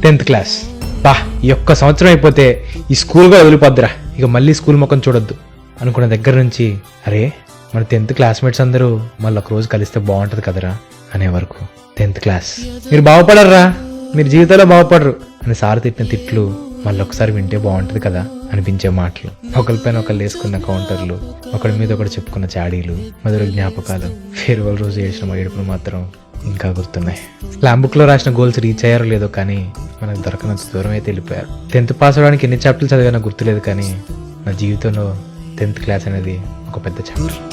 Tenth class. బా ఈ ఒక్క సంవత్సరం అయిపోతే ఈ స్కూల్ కూడా వదిలిపోద్దిరా. ఇక మళ్ళీ స్కూల్ ముఖం చూడొద్దు. అనుకున్న దగ్గర నుంచి అరే మన టెన్త్ క్లాస్మేట్స్ అందరూ మళ్ళీ ఒక రోజు కలిస్తే బాగుంటుంది కదరా అనే వరకు. Tenth class. మీరు బాగుపడర్రా. మీరు జీవితంలో బాగుపడరు అని సార్ తిట్టిన తిట్లు మళ్ళీ ఒకసారి వింటే బాగుంటుంది కదా అనిపించే మాటలు. ఒకరిపైన ఒకళ్ళు వేసుకున్న కౌంటర్లు ఒకరి మీద ఒకటి చెప్పుకున్న చాడీలు మధుర జ్ఞాపకాలు. ఫేర్వెల్ రోజు చేసిన ఏడుపులు మాత్రం ఇంకా గుర్తున్నాయి. స్లామ్లో రాసిన గోల్స్ రీచ్ అయ్యారో లేదో కానీ మనకు దొరకనంత దూరం అయితే వెళ్ళిపోయారు. టెన్త్ పాస్ అవడానికి ఎన్ని చాప్టర్లు చదివానో గుర్తులేదు కానీ నా జీవితంలో టెన్త్ క్లాస్ అనేది ఒక పెద్ద చాప్టర్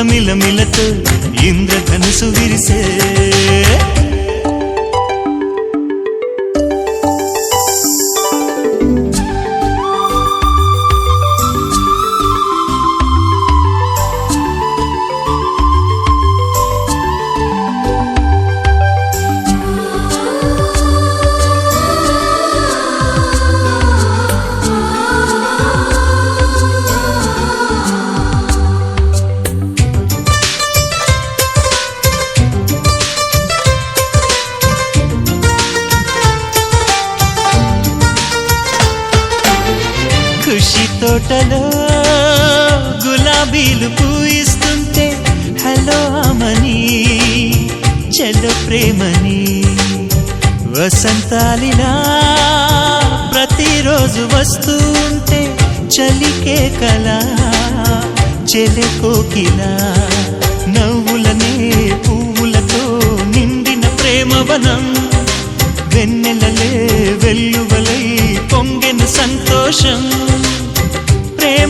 పువ్వుల మిలమిలతో ఇంద్రధనుసు విరిసే తోటలో గులాబీలు పూయిస్తుంటే హలో అమని చెల్లో ప్రేమని వసంతాలిలా ప్రతిరోజు వస్తూ ఉంటే చలికే కల చెలె కోకిలా నవ్వులనే పువ్వులతో నిండిన ప్రేమవనం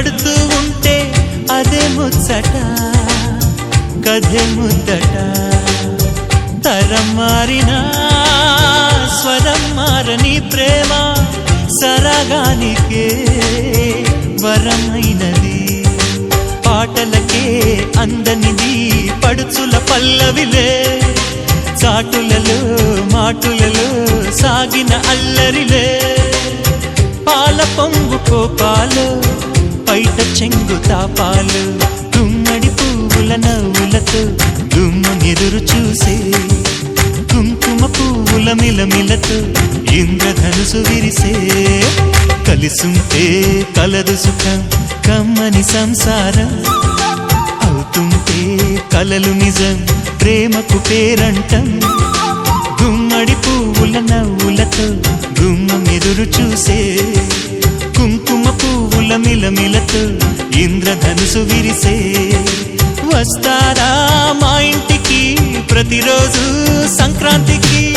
పడుతూ ఉంటే అదే ముచ్చట కథే ముద్దట తరం మారినా స్వరం మారని ప్రేమ సరగానికే వరమైనది. పాటలకే అందనిది పడుచుల పల్లవిలే చాటులలో మాటులలో సాగిన అల్లరిలే. పాల పొంగు కోపాలు బయట చెంగు తాపాలు గుమ్మడి పువ్వుల నవ్వులతో గుమ్మనెదురు చూసే కుంకుమ పువ్వుల మిలమిలతో ఇంద్రధనుసు విరిసే. కలిసుంటే కలదు సుఖం కమ్మని సంసారం. అవుతుంటే కలలు నిజం ప్రేమకు పేరంటం. గుమ్మడి పువ్వుల నవ్వులతో గుమ్మం ఎదురు చూసే కుంకుమ పువ్వుల మిలమిలతో ఇంద్రధనుసు విరిసే. వస్తారా మా ఇంటికి ప్రతిరోజు సంక్రాంతికి?